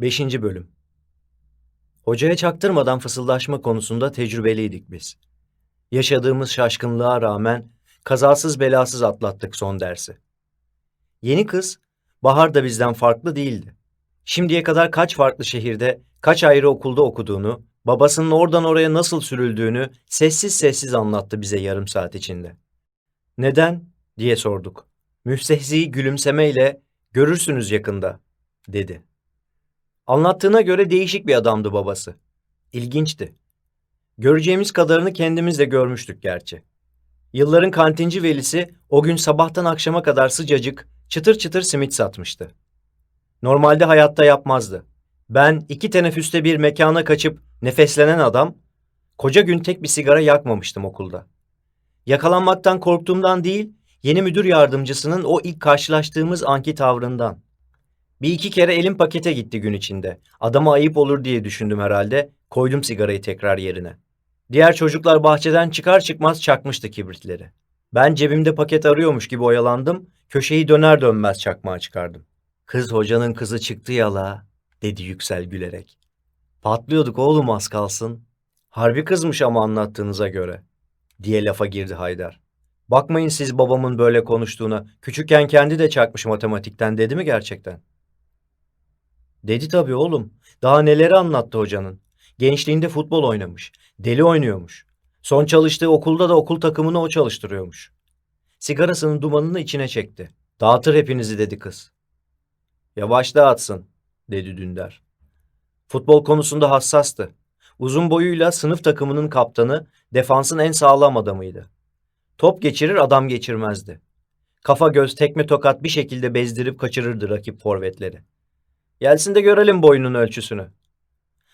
5. Bölüm Hocaya çaktırmadan fısıldaşma konusunda tecrübeliydik biz. Yaşadığımız şaşkınlığa rağmen kazasız belasız atlattık son dersi. Yeni kız, Bahar da bizden farklı değildi. Şimdiye kadar kaç farklı şehirde, kaç ayrı okulda okuduğunu, babasının oradan oraya nasıl sürüldüğünü sessiz sessiz anlattı bize yarım saat içinde. Neden? diye sorduk. Müstehzi gülümsemeyle görürsünüz yakında dedi. Anlattığına göre değişik bir adamdı babası. İlginçti. Göreceğimiz kadarını kendimiz de görmüştük gerçi. Yılların kantinci velisi o gün sabahtan akşama kadar sıcacık, çıtır çıtır simit satmıştı. Normalde hayatta yapmazdı. Ben iki teneffüste bir mekana kaçıp nefeslenen adam, koca gün tek bir sigara yakmamıştım okulda. Yakalanmaktan korktuğumdan değil, yeni müdür yardımcısının o ilk karşılaştığımız anki tavrından. Bir iki kere elim pakete gitti gün içinde. Adama ayıp olur diye düşündüm herhalde. Koydum sigarayı tekrar yerine. Diğer çocuklar bahçeden çıkar çıkmaz çakmıştı kibritleri. Ben cebimde paket arıyormuş gibi oyalandım. Köşeyi döner dönmez çakmağı çıkardım. Kız hocanın kızı çıktı yala, dedi Yüksel gülerek. Patlıyorduk oğlum az kalsın. Harbi kızmış ama anlattığınıza göre, diye lafa girdi Haydar. Bakmayın siz babamın böyle konuştuğuna. Küçükken kendi de çakmış matematikten dedi mi gerçekten? Dedi tabii oğlum. Daha neleri anlattı hocanın. Gençliğinde futbol oynamış. Deli oynuyormuş. Son çalıştığı okulda da okul takımını o çalıştırıyormuş. Sigarasının dumanını içine çekti. Dağıtır hepinizi dedi kız. Yavaş dağıtsın dedi Dündar. Futbol konusunda hassastı. Uzun boyuyla sınıf takımının kaptanı, defansın en sağlam adamıydı. Top geçirir adam geçirmezdi. Kafa göz tekme tokat bir şekilde bezdirip kaçırırdı rakip forvetleri. Gelsin de görelim boyunun ölçüsünü.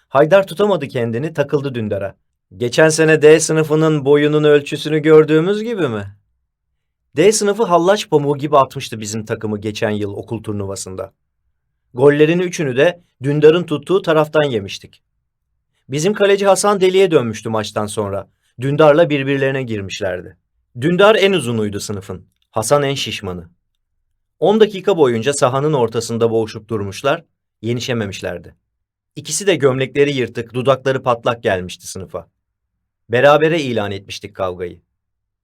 Haydar tutamadı kendini takıldı Dündar'a. Geçen sene D sınıfının boyunun ölçüsünü gördüğümüz gibi mi? D sınıfı hallaç pamuğu gibi atmıştı bizim takımı geçen yıl okul turnuvasında. Gollerin üçünü de Dündar'ın tuttuğu taraftan yemiştik. Bizim kaleci Hasan deliye dönmüştü maçtan sonra. Dündar'la birbirlerine girmişlerdi. Dündar en uzunuydu sınıfın. Hasan en şişmanı. 10 dakika boyunca sahanın ortasında boğuşup durmuşlar, yenişememişlerdi. İkisi de gömlekleri yırtık, dudakları patlak gelmişti sınıfa. Berabere ilan etmiştik kavgayı.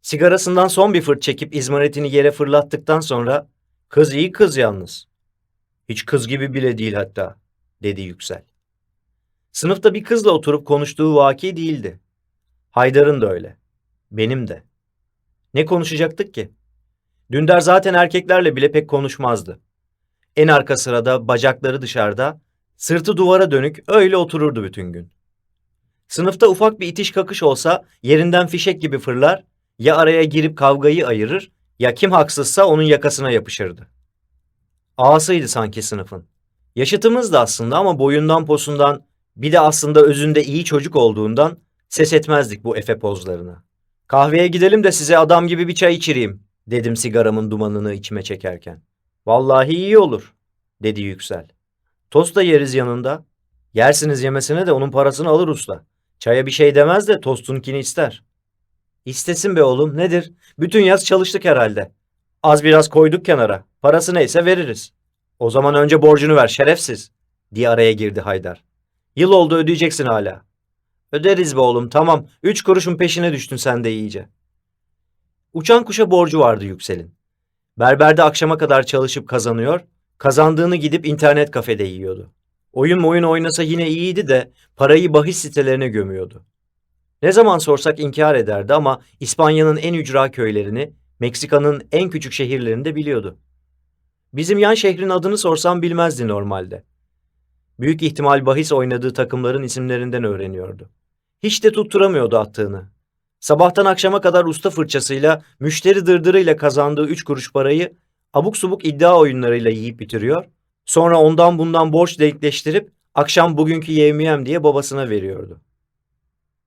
Sigarasından son bir fırt çekip izmaritini yere fırlattıktan sonra kız iyi kız yalnız. Hiç kız gibi bile değil hatta, dedi Yüksel. Sınıfta bir kızla oturup konuştuğu vaki değildi. Haydar'ın da öyle. Benim de. Ne konuşacaktık ki? Dündar zaten erkeklerle bile pek konuşmazdı. En arka sırada, bacakları dışarıda, sırtı duvara dönük öyle otururdu bütün gün. Sınıfta ufak bir itiş kakış olsa yerinden fişek gibi fırlar, ya araya girip kavgayı ayırır, ya kim haksızsa onun yakasına yapışırdı. Ağasıydı sanki sınıfın. Yaşıtımız da aslında ama boyundan posundan, bir de aslında özünde iyi çocuk olduğundan ses etmezdik bu efe pozlarına. Kahveye gidelim de size adam gibi bir çay içireyim, dedim sigaramın dumanını içime çekerken. Vallahi iyi olur, dedi Yüksel. Tost da yeriz yanında. Yersiniz yemesine de onun parasını alır usta. Çaya bir şey demez de tostunkini ister. İstesin be oğlum nedir? Bütün yaz çalıştık herhalde. Az biraz koyduk kenara. Parası neyse veririz. O zaman önce borcunu ver şerefsiz, diye araya girdi Haydar. Yıl oldu ödeyeceksin hala. Öderiz be oğlum tamam. Üç kuruşun peşine düştün sen de iyice. Uçan kuşa borcu vardı Yüksel'in. Berberde akşama kadar çalışıp kazanıyor, kazandığını gidip internet kafede yiyordu. Oyun oyun oynasa yine iyiydi de parayı bahis sitelerine gömüyordu. Ne zaman sorsak inkar ederdi ama İspanya'nın en ücra köylerini, Meksika'nın en küçük şehirlerini de biliyordu. Bizim yan şehrin adını sorsam bilmezdi normalde. Büyük ihtimal bahis oynadığı takımların isimlerinden öğreniyordu. Hiç de tutturamıyordu attığını. Sabahtan akşama kadar usta fırçasıyla, müşteri dırdırıyla kazandığı üç kuruş parayı abuk subuk iddia oyunlarıyla yiyip bitiriyor. Sonra ondan bundan borç denkleştirip akşam bugünkü yevmiyem diye babasına veriyordu.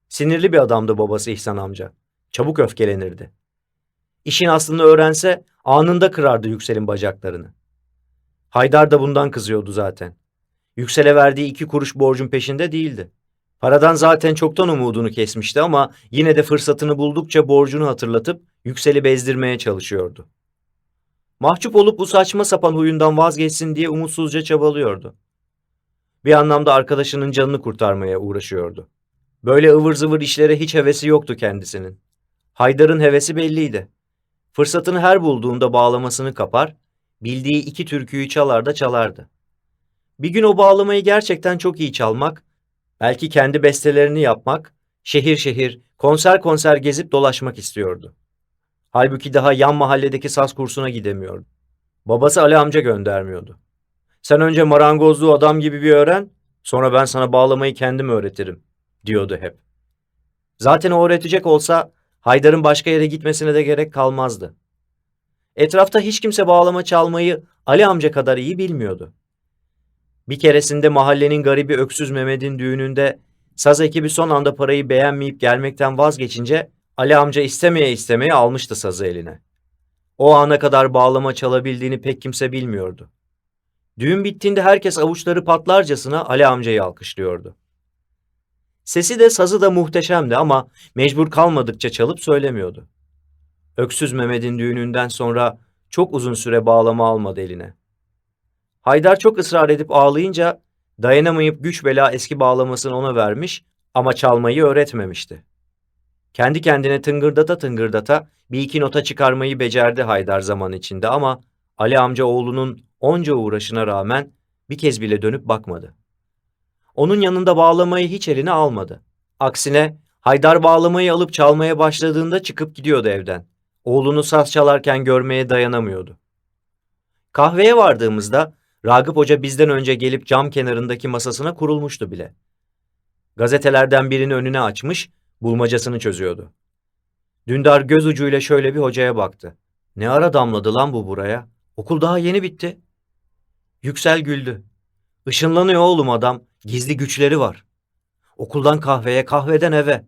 Sinirli bir adamdı babası İhsan amca. Çabuk öfkelenirdi. İşin aslını öğrense anında kırardı Yüksel'in bacaklarını. Haydar da bundan kızıyordu zaten. Yüksel'e verdiği iki kuruş borcun peşinde değildi. Paradan zaten çoktan umudunu kesmişti ama yine de fırsatını buldukça borcunu hatırlatıp Yüksel'i bezdirmeye çalışıyordu. Mahcup olup bu saçma sapan huyundan vazgeçsin diye umutsuzca çabalıyordu. Bir anlamda arkadaşının canını kurtarmaya uğraşıyordu. Böyle ıvır zıvır işlere hiç hevesi yoktu kendisinin. Haydar'ın hevesi belliydi. Fırsatını her bulduğunda bağlamasını kapar, bildiği iki türküyü çalar da çalardı. Bir gün o bağlamayı gerçekten çok iyi çalmak, belki kendi bestelerini yapmak, şehir şehir, konser konser gezip dolaşmak istiyordu. Halbuki daha yan mahalledeki saz kursuna gidemiyordu. Babası Ali amca göndermiyordu. Sen önce marangozluğu adam gibi bir öğren, sonra ben sana bağlamayı kendim öğretirim, diyordu hep. Zaten o öğretecek olsa Haydar'ın başka yere gitmesine de gerek kalmazdı. Etrafta hiç kimse bağlama çalmayı Ali amca kadar iyi bilmiyordu. Bir keresinde mahallenin garibi Öksüz Mehmet'in düğününde saz ekibi son anda parayı beğenmeyip gelmekten vazgeçince Ali amca istemeye istemeye almıştı sazı eline. O ana kadar bağlama çalabildiğini pek kimse bilmiyordu. Düğün bittiğinde herkes avuçları patlarcasına Ali amcayı alkışlıyordu. Sesi de sazı da muhteşemdi ama mecbur kalmadıkça çalıp söylemiyordu. Öksüz Mehmet'in düğününden sonra çok uzun süre bağlama almadı eline. Haydar çok ısrar edip ağlayınca dayanamayıp güç bela eski bağlamasını ona vermiş ama çalmayı öğretmemişti. Kendi kendine tıngırdata tıngırdata bir iki nota çıkarmayı becerdi Haydar zaman içinde ama Ali amca oğlunun onca uğraşına rağmen bir kez bile dönüp bakmadı. Onun yanında bağlamayı hiç eline almadı. Aksine Haydar bağlamayı alıp çalmaya başladığında çıkıp gidiyordu evden. Oğlunu saz çalarken görmeye dayanamıyordu. Kahveye vardığımızda Ragıp Hoca bizden önce gelip cam kenarındaki masasına kurulmuştu bile. Gazetelerden birini önüne açmış, bulmacasını çözüyordu. Dündar göz ucuyla şöyle bir hocaya baktı. Ne ara damladı lan bu buraya? Okul daha yeni bitti. Yüksel güldü. Işınlanıyor oğlum adam. Gizli güçleri var. Okuldan kahveye, kahveden eve.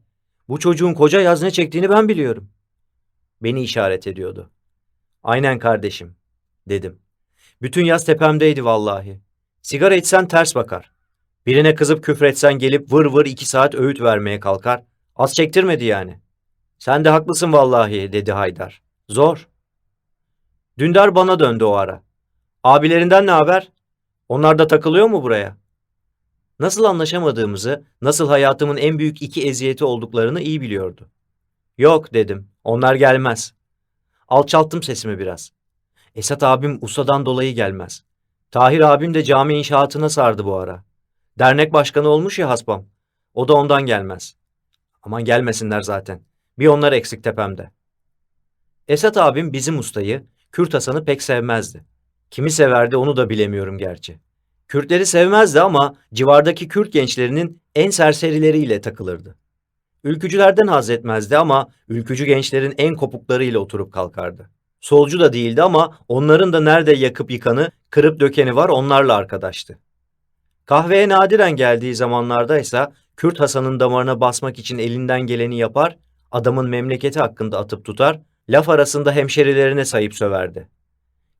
Bu çocuğun koca yaz ne çektiğini ben biliyorum. Beni işaret ediyordu. Aynen kardeşim, dedim. Bütün yaz tepemdeydi vallahi. Sigara içsen ters bakar. Birine kızıp küfretsen gelip vır vır iki saat öğüt vermeye kalkar. Az çektirmedi yani. Sen de haklısın vallahi, dedi Haydar. Zor. Dündar bana döndü o ara. Abilerinden ne haber? Onlar da takılıyor mu buraya? Nasıl anlaşamadığımızı, nasıl hayatımın en büyük iki eziyeti olduklarını iyi biliyordu. Yok dedim, onlar gelmez. Alçalttım sesimi biraz. Esat abim ustadan dolayı gelmez. Tahir abim de cami inşaatına sardı bu ara. Dernek başkanı olmuş ya hasbam. O da ondan gelmez. Aman gelmesinler zaten. Bir onlar eksik tepemde. Esat abim bizim ustayı, Kürt Hasan'ı pek sevmezdi. Kimi severdi onu da bilemiyorum gerçi. Kürtleri sevmezdi ama civardaki Kürt gençlerinin en serserileriyle takılırdı. Ülkücülerden haz etmezdi ama ülkücü gençlerin en kopuklarıyla oturup kalkardı. Solcu da değildi ama onların da nerede yakıp yıkanı, kırıp dökeni var onlarla arkadaştı. Kahveye nadiren geldiği zamanlarda ise Kürt Hasan'ın damarına basmak için elinden geleni yapar, adamın memleketi hakkında atıp tutar, laf arasında hemşerilerine sayıp söverdi.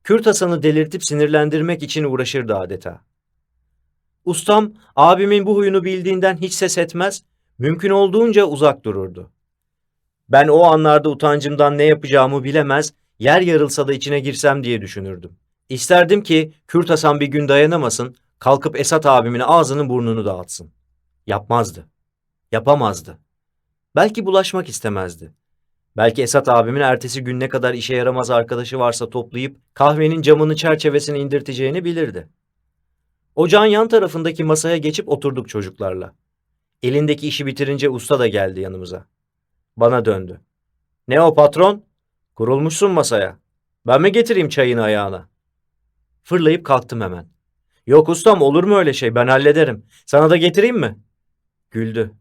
Kürt Hasan'ı delirtip sinirlendirmek için uğraşırdı adeta. Ustam, abimin bu huyunu bildiğinden hiç ses etmez, mümkün olduğunca uzak dururdu. Ben o anlarda utancımdan ne yapacağımı bilemez, yer yarılsa da içine girsem diye düşünürdüm. İsterdim ki Kürt Hasan bir gün dayanamasın, kalkıp Esat abimin ağzını burnunu dağıtsın. Yapmazdı. Yapamazdı. Belki bulaşmak istemezdi. Belki Esat abimin ertesi gün ne kadar işe yaramaz arkadaşı varsa toplayıp kahvenin camını çerçevesini indirteceğini bilirdi. Ocağın yan tarafındaki masaya geçip oturduk çocuklarla. Elindeki işi bitirince usta da geldi yanımıza. Bana döndü. Ne o patron? Kurulmuşsun masaya. Ben mi getireyim çayını ayağına? Fırlayıp kalktım hemen. Yok ustam olur mu öyle şey ben hallederim. Sana da getireyim mi? Güldü.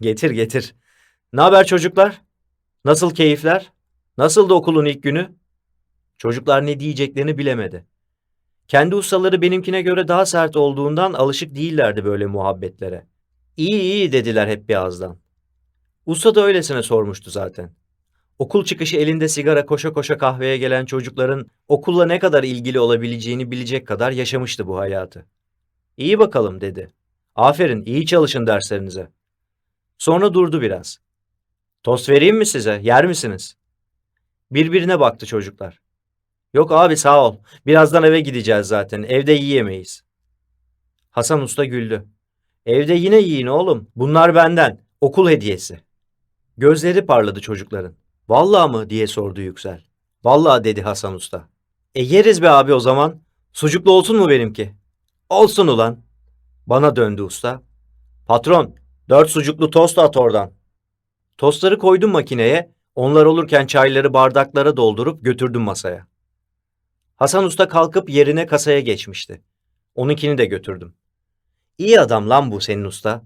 Getir getir. Ne haber çocuklar? Nasıl keyifler? Nasıldı okulun ilk günü? Çocuklar ne diyeceklerini bilemedi. Kendi ustaları benimkine göre daha sert olduğundan alışık değillerdi böyle muhabbetlere. İyi iyi dediler hep bir ağızdan. Usta da öylesine sormuştu zaten. Okul çıkışı elinde sigara koşa koşa kahveye gelen çocukların okulla ne kadar ilgili olabileceğini bilecek kadar yaşamıştı bu hayatı. İyi bakalım dedi. Aferin iyi çalışın derslerinize. Sonra durdu biraz. Tost vereyim mi size? Yer misiniz? Birbirine baktı çocuklar. Yok abi sağ ol. Birazdan eve gideceğiz zaten. Evde yiyemeyiz. Hasan Usta güldü. Evde yine yiyin oğlum. Bunlar benden. Okul hediyesi. Gözleri parladı çocukların. Vallahi mı diye sordu Yüksel. Vallahi dedi Hasan Usta. E yeriz be abi o zaman. Sucuklu olsun mu benimki? Olsun ulan. Bana döndü usta. Patron, dört sucuklu tost at oradan. Tostları koydum makineye, onlar olurken çayları bardaklara doldurup götürdüm masaya. Hasan Usta kalkıp yerine kasaya geçmişti. Onunkini de götürdüm. İyi adam lan bu senin usta,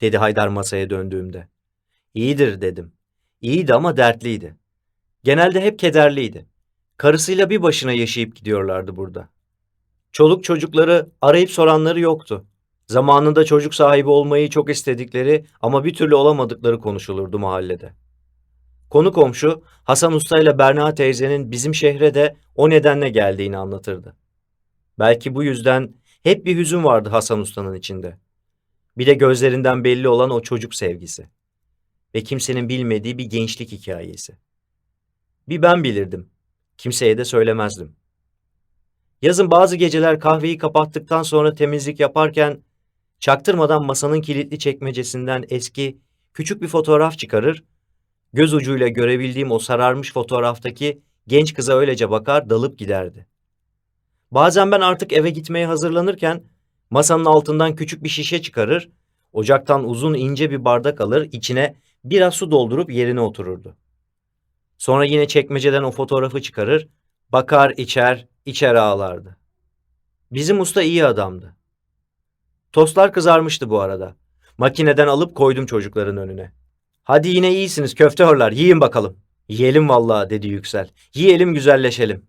dedi Haydar masaya döndüğümde. İyidir dedim. İyiydi ama dertliydi. Genelde hep kederliydi. Karısıyla bir başına yaşayıp gidiyorlardı burada. Çoluk çocukları arayıp soranları yoktu. Zamanında çocuk sahibi olmayı çok istedikleri ama bir türlü olamadıkları konuşulurdu mahallede. Konu komşu Hasan Usta ile Berna teyzenin bizim şehre de o nedenle geldiğini anlatırdı. Belki bu yüzden hep bir hüzün vardı Hasan Usta'nın içinde. Bir de gözlerinden belli olan o çocuk sevgisi. Ve kimsenin bilmediği bir gençlik hikayesi. Bir ben bilirdim. Kimseye de söylemezdim. Yazın bazı geceler kahveyi kapattıktan sonra temizlik yaparken çaktırmadan masanın kilitli çekmecesinden eski küçük bir fotoğraf çıkarır, göz ucuyla görebildiğim o sararmış fotoğraftaki genç kıza öylece bakar dalıp giderdi. Bazen ben artık eve gitmeye hazırlanırken masanın altından küçük bir şişe çıkarır, ocaktan uzun ince bir bardak alır, içine biraz su doldurup yerine otururdu. Sonra yine çekmeceden o fotoğrafı çıkarır, bakar içer, içer ağlardı. Bizim usta iyi adamdı. Tostlar kızarmıştı bu arada. Makineden alıp koydum çocukların önüne. Hadi yine iyisiniz köftehorlar yiyin bakalım. Yiyelim vallahi dedi Yüksel. Yiyelim güzelleşelim.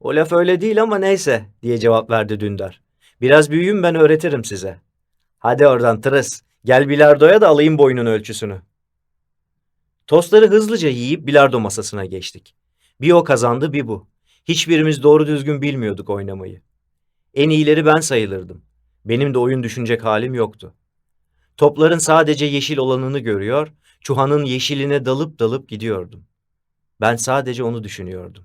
O laf öyle değil ama neyse diye cevap verdi Dündar. Biraz büyüyün ben öğretirim size. Hadi oradan tırıs. Gel bilardoya da alayım boyunun ölçüsünü. Tostları hızlıca yiyip bilardo masasına geçtik. Bir o kazandı bir bu. Hiçbirimiz doğru düzgün bilmiyorduk oynamayı. En iyileri ben sayılırdım. Benim de oyun düşünecek halim yoktu. Topların sadece yeşil olanını görüyor, çuhanın yeşiline dalıp dalıp gidiyordum. Ben sadece onu düşünüyordum.